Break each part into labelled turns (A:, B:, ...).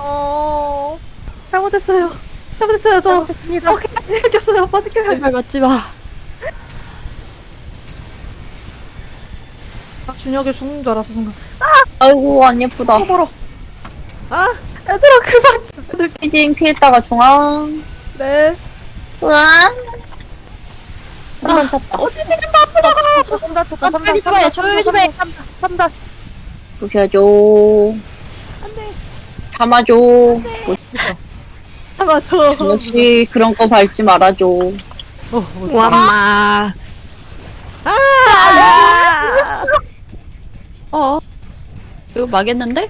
A: 어 잘못했어요. 잘못했어요 저.
B: 잘못했습니다.
A: 오케이 해줬어요. 빠질게요.
C: 제발 맞지 마.
A: 아, 준혁이 죽는 줄 알았어 순간.
D: 아이고 안 예쁘다.
A: 어 벌어. 아 얘들아 그만 좀.
D: 피진 피했다가 중앙.
A: 네.
D: 으아. 한번 쳤다.
A: 어디 지금 바쁘다.
B: 삼단 쳤다.
C: 아, 빨리 좀 해, 조용히 좀 해.
B: 삼단.
D: 부셔줘. 참아줘.
A: 아 맞아.
D: 역시 그런 거 밟지 말아줘.
B: 완마.
A: 아!
C: 어? 이거 망했는데?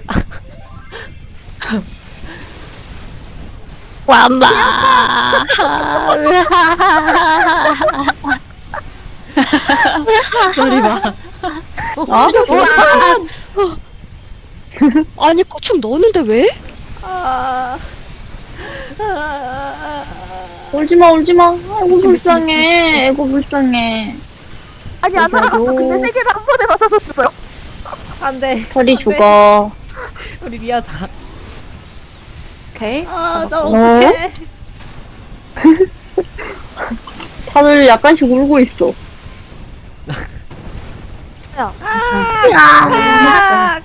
B: 완마.
C: 소리 봐.
D: 아,
B: 아니 고충 넣었는데 왜?
A: 아. 아.
D: 울지마 울지마. 아이고
A: 미친,
D: 불쌍해. 아이고 불쌍해.
B: 아니 안 날아갔어. 근데 세 개를 한 번에 맞아서 죽어요.
A: 안돼.
D: 털이 죽어.
A: 우리 리아다.
C: 오케이.
A: 아나. 어떡해.
D: 다들 약간씩 울고 있어.
A: 야.
D: 아,
A: 아.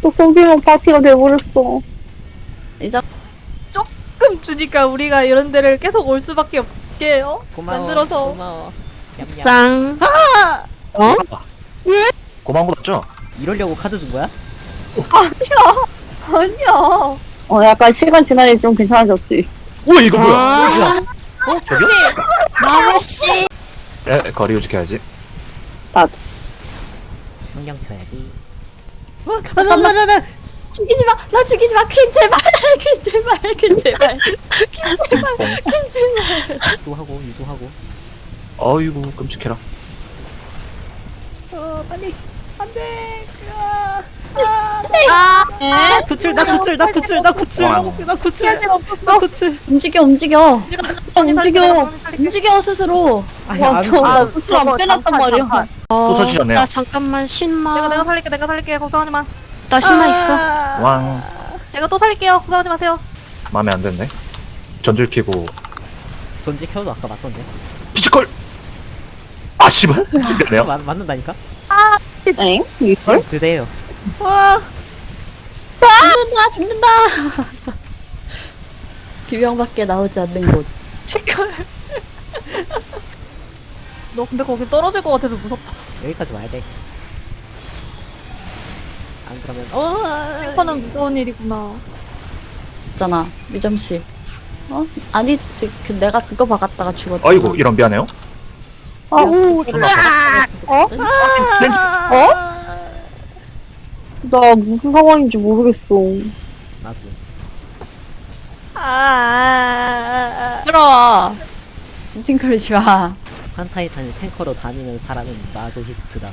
D: 또 속이면 파티가 돼버렸어.
C: 이제
A: 조금 주니까 우리가 이런 데를 계속 올 수밖에 없게 어?
E: 고마워.
A: 만들어서.
E: 고마워. 냠냠.
B: 쌍.
A: 아!
F: 고마운 거 맞죠?
E: 이러려고 카드 준 거야?
D: 아니야. 어 약간 시간 지나니 좀 괜찮아졌지.
F: 오 이거 뭐야?
B: 아.
F: 뭐야? 어 저기요?
B: 마무씨.
F: 에 거리 유지해야지.
E: 성경 쳐야지.
A: 나나나나
C: 죽이지 마. 나 죽이지 마. 퀸 제발. 퀸 제발. 퀸 제발. 퀸 제발.
E: 유도하고 유도하고.
F: 어이구 끔찍해라.
A: 어 빨리 안돼 아,
B: 아.
A: 구출 나 구출 나 구출 나 구출
F: 와.
A: 나 구출 나 구출
C: 움직여 움직여.
D: 움직여.
C: 움직여 스스로.
D: 와,
E: 안-
D: 저,
E: 아,
D: 나 부츠 안 빼놨단 말이야.
F: 또
C: 어,
F: 서지셨네요.
B: 나 잠깐만 신마.
A: 내가 내가 살릴게 내가 살릴게 걱정하지 마
B: 나 신마 있어.
A: 아,
F: 왕
A: 제가 또 살릴게요 걱정하지 마세요
F: 마음에 안 드네. 전줄 키고
E: 전지 켜도 아까 맞던데.
F: 피지컬. 아 씨발. 네요.
E: 맞, 맞는다니까?
D: 엥? 이걸?
E: 그대요.
A: 와
C: 죽는다 죽는다. 비명밖에 나오지 않는 곳.
A: 치컬 너 근데 거기 떨어질 것 같아서 무섭다
E: 여기까지 와야 돼. 안 그러면
A: 어 탱커는 무서운 일이구나
C: 있잖아 미점 씨. 어? 아니 지- 그 내가 그거 박았다가 죽었다.
F: 아이고 이런 미안해요.
D: 아우,
F: 졸라.
D: 어?
F: 센지.
D: 어? 나 무슨 상황인지 모르겠어.
E: 나도.
A: 아
C: 들어와. 찡찡거리지 마.
E: 한타이탄을 탱커로 다니는 사람은 마조히스트다.